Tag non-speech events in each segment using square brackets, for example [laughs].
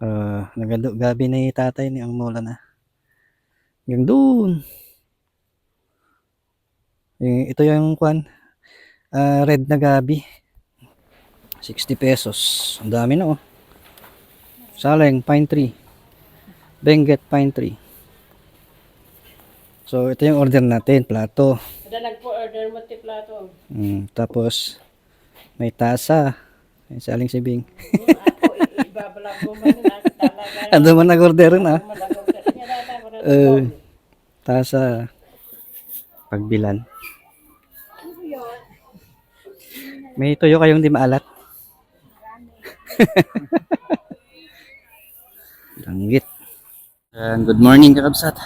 Uh, nagado gabi na yung tatay ni ang mula na. Hanggang doon. Eh, ito yung kwan. ah, red na gabi. 60 pesos. Ang dami na oh. Saleng, pine tree. Benguet, pine tree. So, ito yung order natin, plato. Kada nagpo-order mo ti plato. Mm, tapos, may tasa. May saling sibing. Ando man nag-order na. [laughs] Eh, tasa. Pagbilan. May tuyo kayong di maalat? [laughs] Langgit. And good morning kakabsat.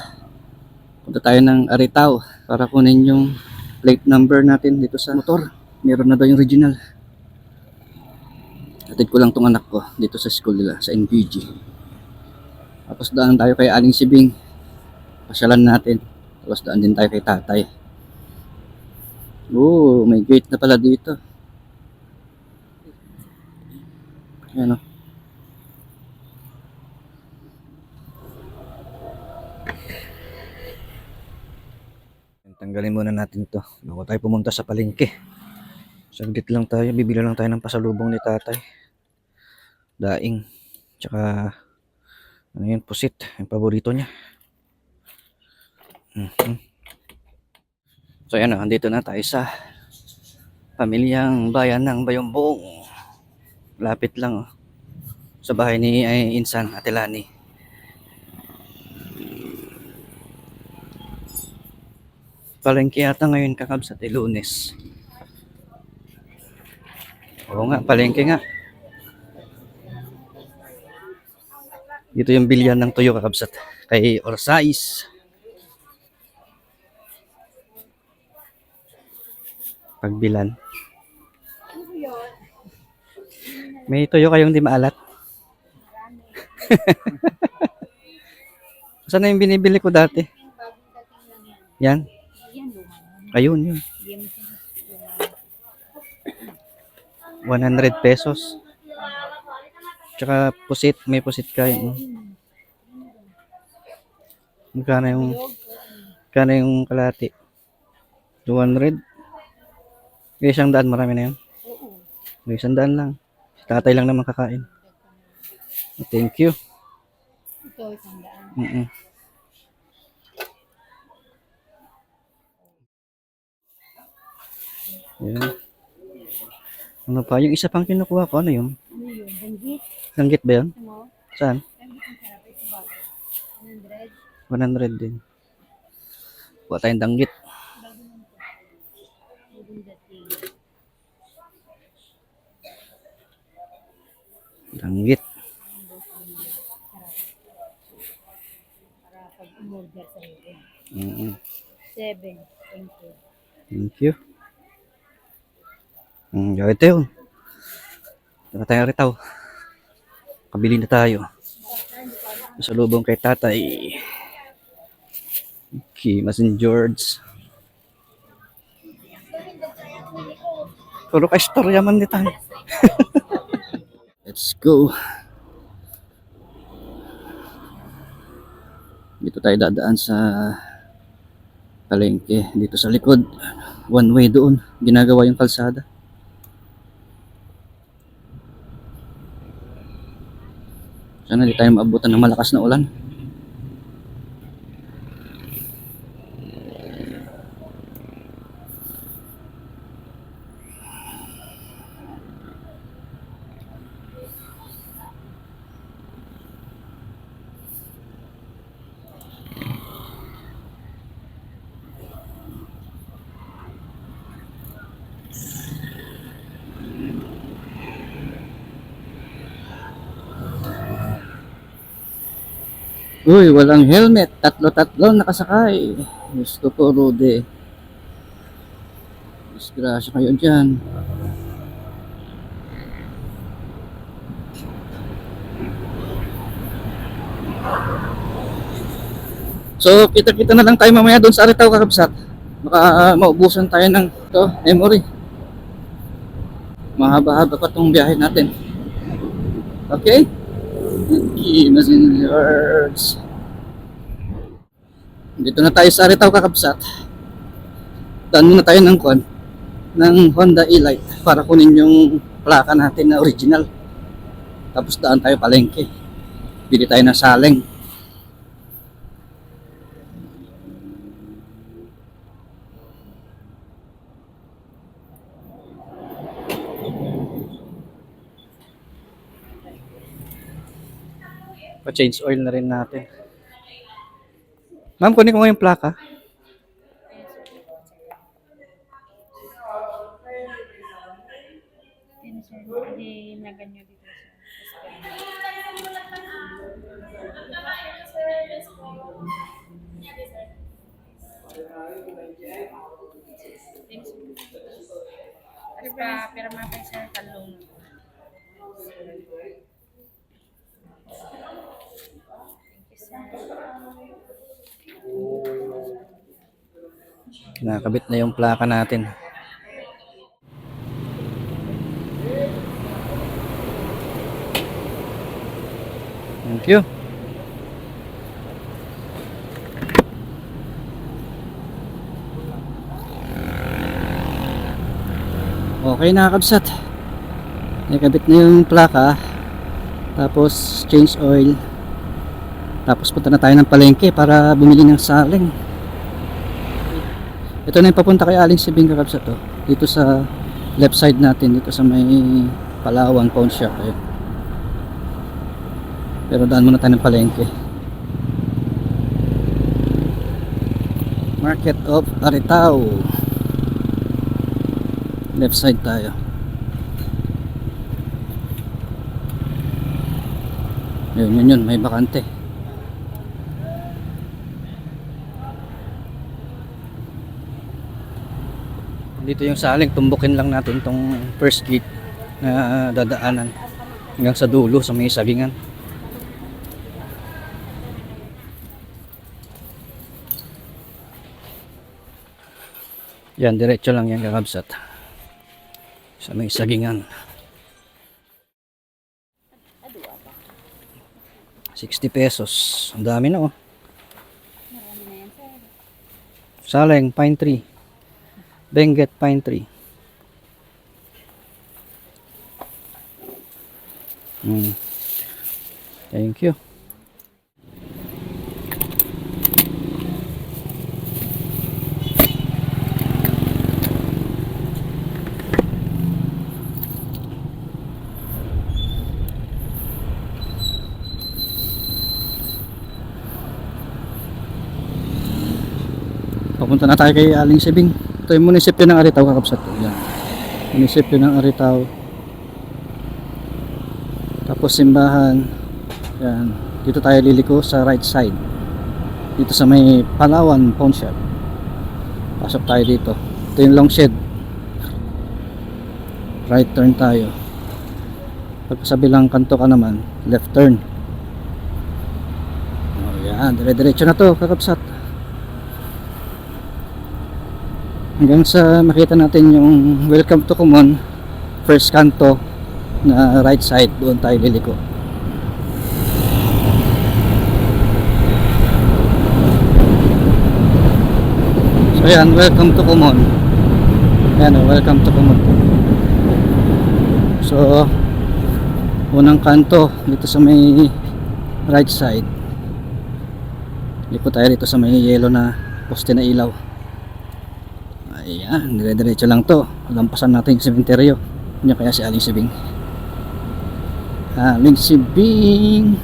Punta tayo ng Aritao para kunin yung plate number natin dito sa motor. Meron na daw yung original. Atid ko lang tong anak ko dito sa school nila, sa NPG. Tapos daan tayo kay Aling Sibing. Pasyalan natin. Tapos daan din tayo kay tatay. Oo, may gate na pala dito. Ayan o. Tanggalin muna natin to bago tayo pumunta sa palengke. Saglit lang tayo, bibili lang tayo ng pasalubong ni tatay. Daing. Tsaka ano yun, pusit. Yung paborito niya. Mhm. So yan, andito na tayo sa pamilyang bayan ng Bayombong. Lapit lang oh. Sa bahay ni ay, Insan Atelani. Palengke yata ngayon kakabsat ay lunes. Oo nga, palengke nga. Dito yung bilyan ng tuyo kakabsat. Kay Orsais. Pagbilan. May tuyo kayong di maalat? [laughs] Saan na yung binibili ko dati? Yan? Ayun, yun. 100 pesos. Tsaka pusit, may pusit kayo. no? Magkano yung, magkano yung kalati? 200? May isang daan, marami na yun. May isang daan lang. Si tatay lang naman kakain. Thank you. Ito, isang daan. Mm-mm. Yan. Ano pa? Yung isa pang kinukuha ko, ano yun? Ano yun? Banggit? Langgit ba yun? Ano? Saan? Banggit ang sarap. Ito bago. 100. 100 din. Kuha tayong danggit. Danggit. Iyo. Mm-mm. 7. Thank you. Thank you. Mm, gawin tayo. Tara tayo ritaw. Kabili na tayo. Sa lubong kay tatay. Okay, Masin George. Puro ka istorya man di tayo. [laughs] Let's go. Dito tayo dadaan sa palengke dito sa likod. One way doon. Ginagawa yung kalsada. Sana di tayo maabutan ng malakas na ulan. Uy, walang helmet. Tatlo-tatlo nakasakay. Diyos ko po, Rude. Disgrasya kayo dyan. So, kita-kita na lang tayo mamaya doon sa Aritaw, kakabsat. Baka ah, maubusan tayo ng to, memory. Mahaba-haba pa tong biyahe natin. Okay? Okay, messengers. Dito na tayo sa Aritaw Kakabsat. Daan muna tayo ng kwan ng Honda E-Lite para kunin yung plaka natin na original. Tapos daan tayo palengke. Bili tayo ng saleng. Pa-change oil na rin natin. Ma'am, kunin ko nga yung plaka. Hindi na ganyan dito siya. Tapos pa, pirma pa sa talong. Kinakabit na yung plaka natin. Thank you. Okay na kabsat. Nakabit na yung plaka. Tapos change oil. Tapos punta na tayo ng palengke para bumili ng saling. Ito na yung papunta kay Aling Sibing Kakabsat to. Dito sa left side natin, dito sa may Palawan Pawn Shop. Ayun. Pero daan muna tayo ng palengke. Market of Aritao. Left side tayo. Yun, yun, yun. May bakante. Dito yung saling, tumbukin lang natin tong first gate na dadaanan hanggang sa dulo sa may sagingan. Yan, diretso lang yan kakabsat. Sa may sagingan. 60 pesos. Ang dami na oh. Saleng, pine tree. Benguet pine tree. Mm. Thank you. Papunta na tayo kay Aling Sibing. Ito yung munisipyo ng Aritaw, kakapsat. Yan. Munisipyo ng Aritaw. Tapos simbahan. Yan. Dito tayo liliko sa right side. Dito sa may Palawan Pawn. Pasok tayo dito. Ito yung long shed. Right turn tayo. Pag sa bilang kanto ka naman, left turn. Oh, yan. Dire-diretso na to, kakapsat. Hanggang sa makita natin yung welcome to Kumon first kanto na right side doon tayo liliko. So yan welcome to Kumon yan oh, welcome to Kumon so unang kanto dito sa may right side. Liko tayo dito sa may yellow na poste na ilaw Ayan, dire-diretso lang to. Lampasan natin yung sementeryo. Yan kaya si Aling Sibing. Aling Sibing.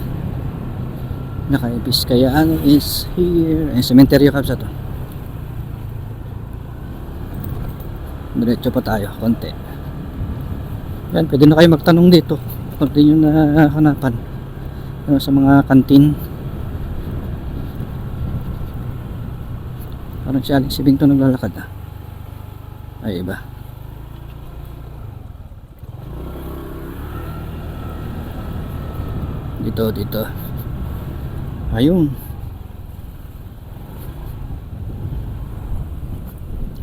Nakaibis kayaan is here. Ay, sementeryo kapsa to. Diretso pa tayo, konti. Yan, pwede na kayo magtanong dito. Di nyo nahanapan. Ano, sa mga kantin. Parang si Aling Sibing to naglalakad ah ay iba. Dito dito. Ayun.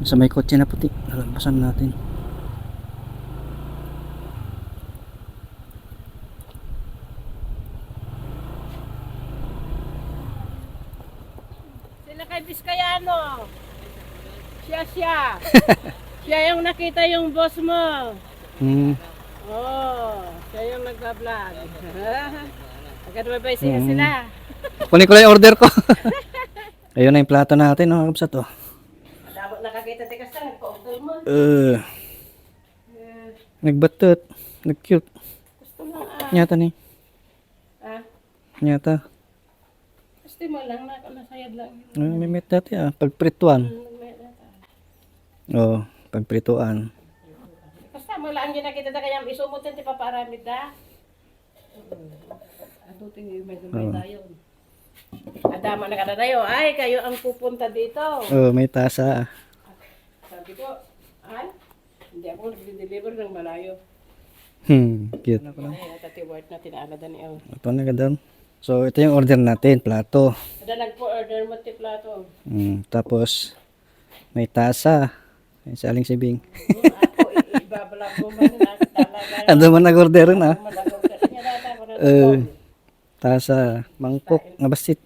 Sa may kotse na puti. Nalampasan natin. Sila kay Biskayano. Siya siya. [laughs] siya yung nakita yung boss mo. Hmm. Oh, siya yung nagbablog. [laughs] Nagkadumabay siya Mm. sila. Kunin ko lang yung order ko. [laughs] Ayun na yung plato natin, oh, kabsat, oh. Dapat nakakita tikas ka, nagpa-order mo. Uh, nagbatot. Nag-cute. Gusto mo ah. Nyata ni. ah. Nyata. Gusto mo lang, na, nasayad lang. Uh, may met dati ah. Pagprituan. Oo. Oh, pagprituan. Basta mo lang ginakita na kaya isumutin ti paparamid da. Ato tingin may dumay tayo. Adama na kada tayo. Ay, kayo ang pupunta dito. Oh, may tasa. Sabi ko, ay, hindi ako nag-deliver ng malayo. Hmm, cute. Ay, natatiwart na tinaalada ni El. Ito na doon. So, ito yung order natin, plato. Kada nagpo-order mo ti plato. Hmm, tapos, may tasa. Sibing. Mo man na talaga. Ando man nag-order na. Na Eh, tasa, mangkok, nga basit.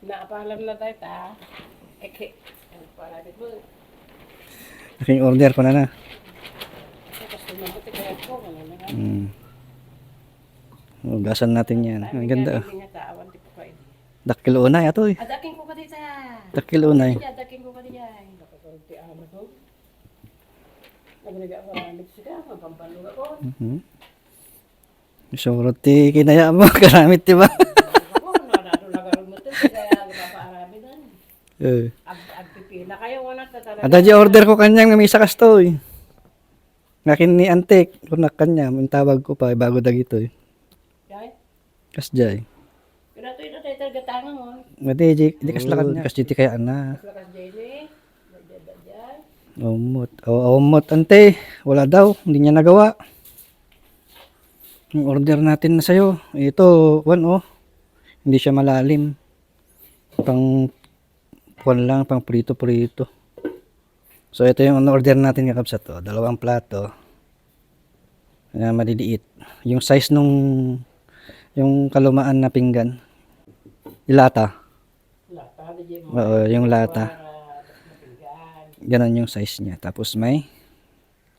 Naapalam na tayo ta. Eke. Aking order ko na na. Hmm. Ugasan natin yan. Ang ganda. oh. Pa. Dakil unay ato eh. Adaking ko ka dito. Dakil unay. Kaya adaking ko ka dito. Nakakunti ako ko. Nagnaga ako maraming siya. Mapampalo ako. Mhm. So, roti kinaya mo. Karamit, di ba? Ito. Eh. Ag- Agpipila kayo. Wala ka talaga. Ada di order ko kanyang may isa kasto eh. Ngakin ni Antek, kunak kanya, yung tawag ko pa, bago dagito eh. Kaya, Kasjay. kaya ito yung tayo talaga tangan mo. Mati, di, di kaslakan niya. Kasjay ti kaya na. Lakas Jenny. Dadyan. Umot. O, umot, ante. Wala daw, hindi niya nagawa. Yung order natin na sa'yo, ito, one oh. Hindi siya malalim. Pang, kuwan lang, pang prito-prito. So, ito yung order natin kakabsat to. Dalawang plato. Na maliliit. Yung size nung, yung kalumaan na pinggan. Ilata. Lata. Oo, yung lata. Ganon yung size niya. Tapos may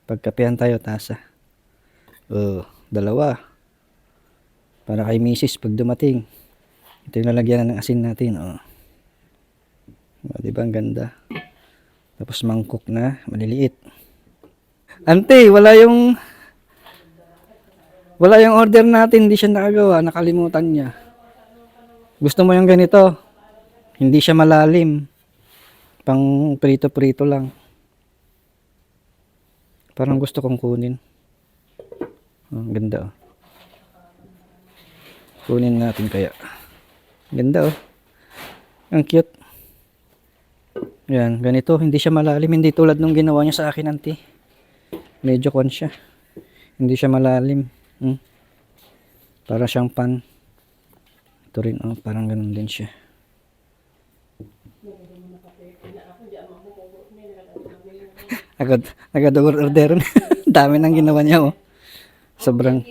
pagkapihan tayo tasa. Oh, dalawa. Para kay misis pag dumating. Ito yung lalagyan ng asin natin. Oh. Oh, di ba ang ganda? Tapos mangkok na, maliliit. Ante, wala yung wala yung order natin, hindi siya nakagawa, nakalimutan niya. Gusto mo yung ganito? Hindi siya malalim. Pang prito-prito lang. Parang gusto kong kunin. Oh, ang ganda oh. Kunin natin kaya. Ganda oh. Ang cute. Yan, ganito. Hindi siya malalim. Hindi tulad nung ginawa niya sa akin, auntie. Medyo kon siya. Hindi siya malalim. Hmm. Para siyang pan. Ito rin, oh, parang ganun din siya. Agad, agad order. [laughs] Dami nang ginawa niya, oh. Sobrang.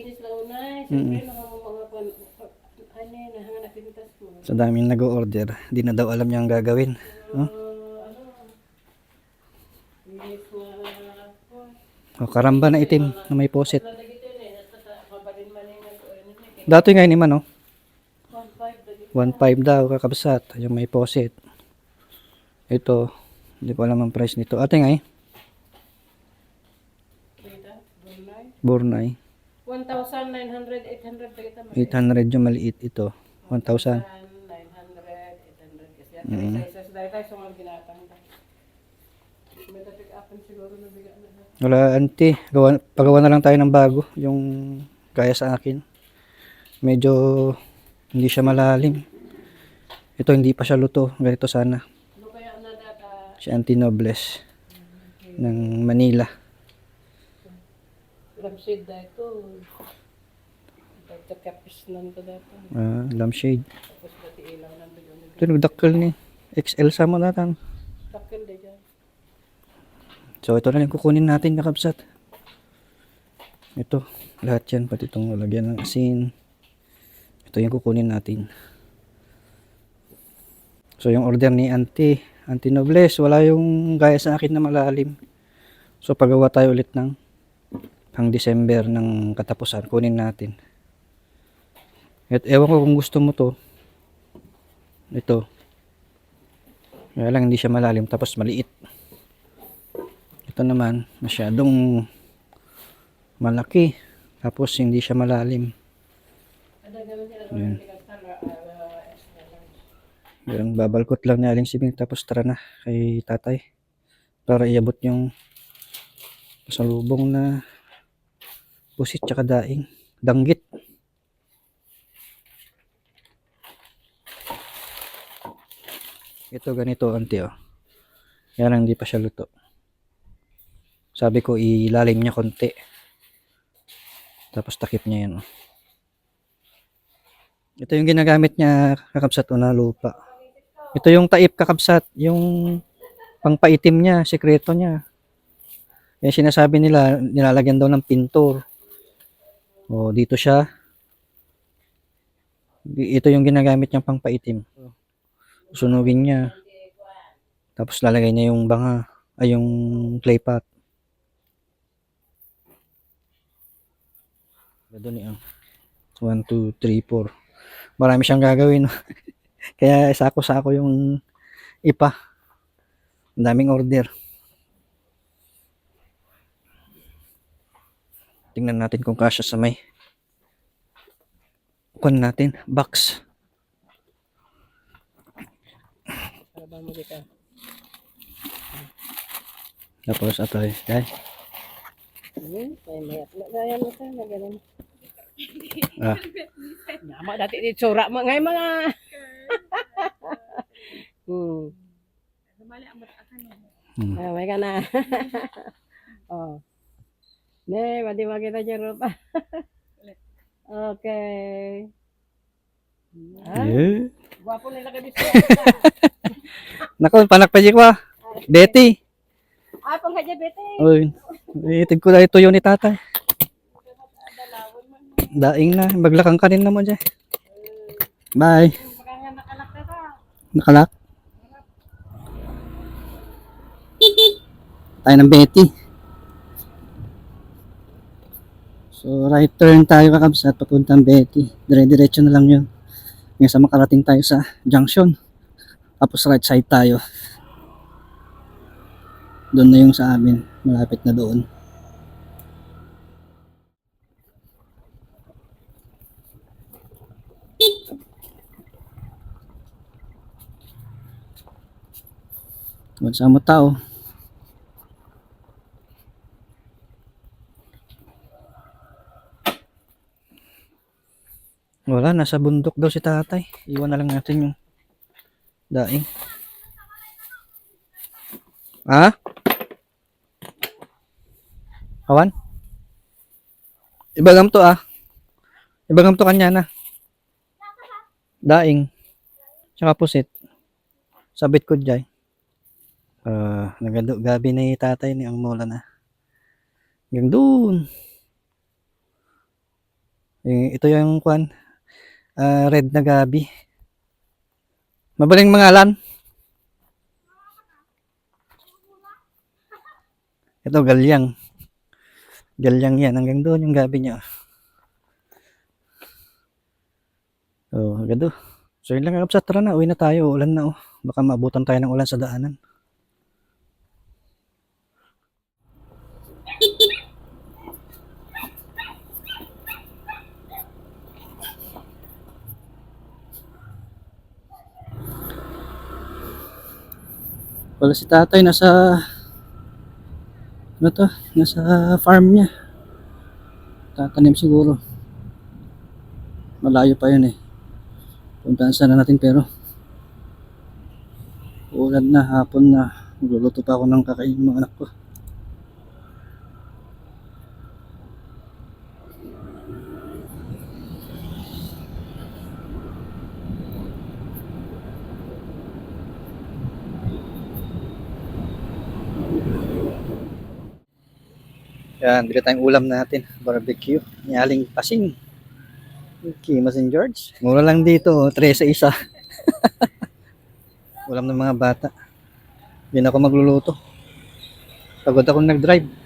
Ano mo. sa daming nag-order. Di na daw alam niya ang gagawin. Oh, Kinis na... oh karamba na itim na may ito yun eh. Yung ano eh. Dati nga ni man, oh. 1.5 lagi. 1.5 daw kakabsat. Yung may posit. Ito, hindi ko alam ang price nito. Ate nga Bornay. 1,900, 800 data mo. 800 yung maliit ito. 1,000. 900, 800 kasi. At mm isa sa dahil tayo sa mga ginatang. May tapik apan siguro na biga na. Wala, auntie. Gawa, pagawa na lang tayo ng bago. Yung kaya sa akin. Medyo hindi siya malalim. Ito hindi pa siya luto. Ganito sana. Ano? Si Auntie Nobles ng Manila. Lamsid da ito. Pagkakapis lang ito data. Ah, lampshade. Tapos pati ilaw ng bigyan. Ito nagdakkel ni XL sa mo natin. Takil din dyan. So ito na lang kukunin natin kakabsat. Ito, lahat yan, pati itong lalagyan ng asin. Ito yung kukunin natin. So yung order ni Auntie, Auntie Nobles, wala yung gaya sa akin na malalim. So pagawa tayo ulit ng pang December ng katapusan, kunin natin. At ewan ko kung gusto mo to. Ito. Kaya lang hindi siya malalim tapos maliit. Ito naman masyadong malaki tapos hindi siya malalim. Ayan. Ayan, babalkot lang ni Aling Sibing tapos tara na kay tatay para iabot yung pasalubong na pusit tsaka daing. Danggit. Ito ganito ante oh. Yan ang hindi pa siya luto. Sabi ko ilalim niya konti. Tapos takip niya yan oh. Ito yung ginagamit niya kakabsat o na lupa. Ito yung taip kakabsat yung pangpaitim niya sekreto niya. Yan sinasabi nila nilalagyan daw ng pintor o dito siya. Ito yung ginagamit niyang pangpaitim. Sunugin niya. Tapos lalagay niya yung banga ay yung clay pot. Doon yan 1, 2, 3, 4 marami siyang gagawin. [laughs] Kaya sako-sako yung ipa. Ang daming order tingnan natin kung kasya sa may kuan natin box tapos sa na ganun. ah Nama dati di tsura mo ngay mga. [laughs] hmm. hmm. Ah, may ka na. [laughs] oh. Ne, niya rupa. [laughs] okay. Ah, yeah. gwapo nila ka bisyo. [laughs] Nako, panak pa ko ah. Betty. ah, pang kadya bete. Uy, itig ko na ito yun ni tatay. Daing na, maglakang ka rin naman dyan. Bye. Nakalak. Tayo ng Betty. So, right turn tayo kakabsat papuntang Betty. Dire-diretso na lang yun. Ngayon sa makarating tayo sa junction. Tapos right side tayo. Doon na yung sa amin. Malapit na doon. Doon sa mo tao. Wala, nasa bundok daw si tatay. Iwan na lang natin yung daing. Ha? Kawan? Ibagam to ah. Ibagam to kanya na. Daing. Tsaka pusit. Sabit ko dyan. Ah, nagado gabi yung tatay ni ang mola na. Hanggang doon. Eh, ito yung kwan. Ah, red na gabi. Mabaling mangalan. Ito galyang. Galyang yan. Hanggang doon yung gabi niya. Oh, hanggang doon. So yun lang kapsa. Tara na. Uwi na tayo. Ulan na oh. Baka maabutan tayo ng ulan sa daanan. Wala si tatay nasa ano to? Nasa farm niya. Tatanim siguro. Malayo pa yun eh. Puntaan sana natin pero ulan na, hapon na. Magluluto pa ako ng kakainin ng mga anak ko. Yan, bili tayong ulam natin. Barbecue. Nyaling pasing. Okay, Masin George. Mura lang dito, oh, 3 sa isa. [laughs] Ulam ng mga bata. Hindi na ako magluluto. Pagod ako nag-drive.